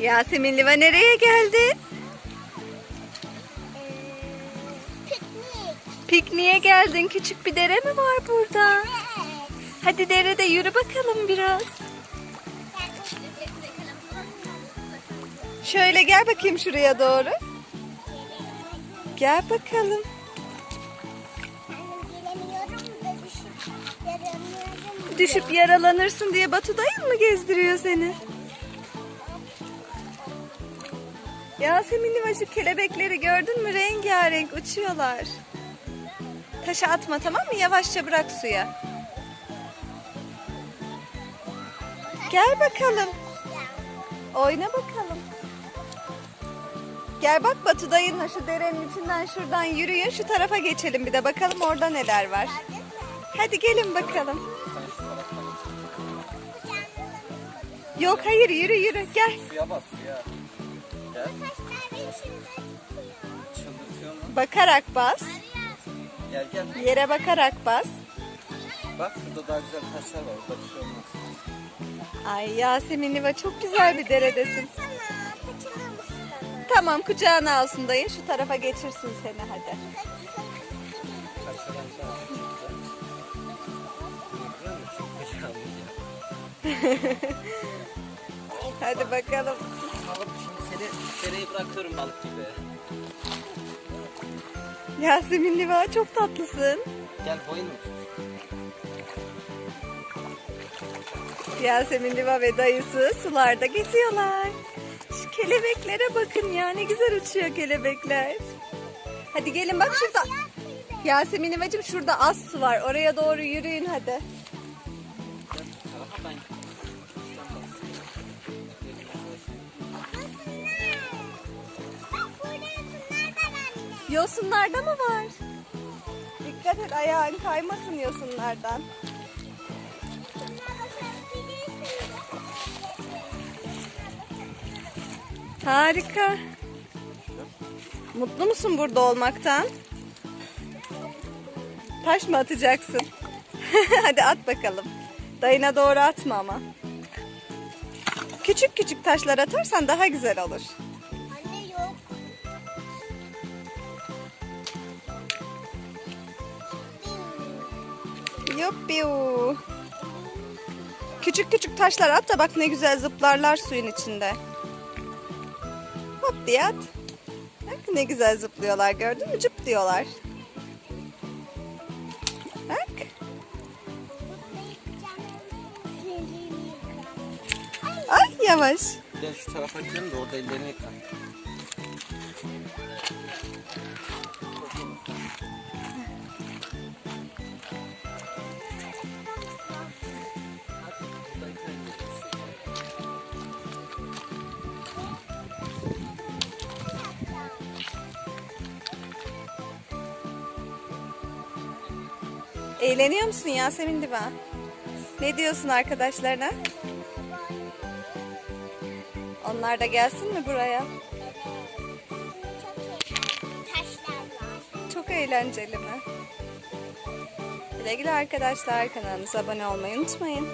Yasemin Liva nereye geldin? Piknik. Pikniğe geldin. Küçük bir dere mi var burada? Evet. Hadi derede yürü bakalım biraz. Şöyle gel bakayım şuraya doğru. Gel bakalım. Düşüp yaralanırsın diye Batu dayın mı gezdiriyor seni? Yasemin Liva şu kelebekleri gördün mü? Rengarenk uçuyorlar. Taşa atma tamam mı? Yavaşça bırak suya. Gel bakalım. Oyna bakalım. Gel bak Batu dayınla şu derenin içinden şuradan yürüyün. Şu tarafa geçelim bir de bakalım orada neler var. Hadi gelin bakalım. Yok hayır yürü yürü gel. Suya bas suya. Gel. Çıldırtıyor mu? Bakarak bas. Gel gel. Yere bakarak bas. Bak şurada daha güzel taşlar var. Bir şey olmaz. Ay Yasemin Liva çok güzel bir deredesin. Tamam kucağına alsın dayı şu tarafa geçirsin seni hadi. Hadi bakalım. Seni dereye bırakıyorum balık gibi. Yasemin Liva çok tatlısın. Gel boyun? Yasemin Liva ve dayısı sularda geziyorlar. Şu kelebeklere bakın ya ne güzel uçuyor kelebekler. Hadi gelin bak şurada. Yasemin Livacığım şurada az su var. Oraya doğru yürüyün hadi. Yosunlarda mı var? Dikkat et ayağın kaymasın yosunlardan. Harika. Mutlu musun burada olmaktan? Taş mı atacaksın? Hadi at bakalım. Dayına doğru atma ama. Küçük küçük taşlar atarsan daha güzel olur. Yuppiu. Küçük küçük taşlar at da bak ne güzel zıplarlar suyun içinde. Hop diye at. Bak ne güzel zıplıyorlar gördün mü? Cıp diyorlar. Bak. Ay yavaş. Gel şu tarafa gidelim de orada ellerini yıka. Eğleniyor musun Yasemin Diba? Ne diyorsun arkadaşlarına? Onlar da gelsin mi buraya? Çok eğlenceli mi? Güle güle arkadaşlar kanalımıza abone olmayı unutmayın.